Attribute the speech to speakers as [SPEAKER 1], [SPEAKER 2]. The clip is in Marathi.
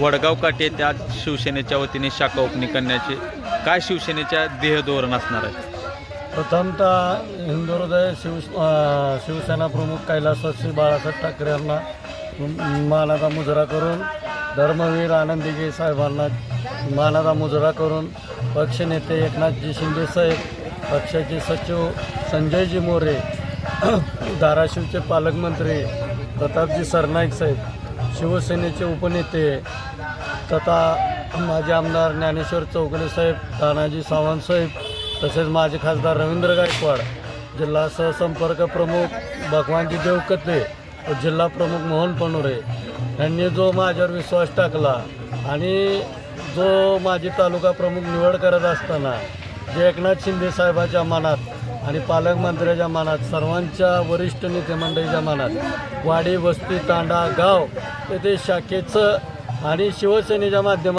[SPEAKER 1] वडगाव काठी येथे आज शिवसेनेच्या वतीने शाखा ओपनिंग करण्याचे काय शिवसेनेच्या देह धोरण असणार आहे?
[SPEAKER 2] प्रथमतः हिंदुहृदय शिव शिवसेना प्रमुख कैलासवासी बाळासाहेब ठाकरे यांना मानाचा मुजरा करून धर्मवीर आनंदीगे साहेबांना मानाचा मुजरा करून पक्षनेते एकनाथजी शिंदे साहेब पक्षाचे सचिव संजयजी मोरे धाराशिवचे पालकमंत्री प्रतापजी सरनाईक साहेब शिवसेनेचे उपनेते तथा माझे आमदार ज्ञानेश्वर चौगले साहेब तानाजी सावंत साहेब तसेच माझे खासदार रवींद्र गायकवाड जिल्हा सहसंपर्क प्रमुख भगवानजी देवकते व जिल्हा प्रमुख मोहन पणुरे यांनी जो माझ्यावर विश्वास टाकला आणि जो माजी तालुका प्रमुख निवड करत असताना जे एकनाथ शिंदे साहेबाच्या मनात आणि पालकमंत्र्याच्या मनात सर्वांच्या वरिष्ठ नेते मंडळीच्या मनात वाडी वस्ती तांडा गाव येथे शाखेचं आणि शिवसेनेच्या माध्यमात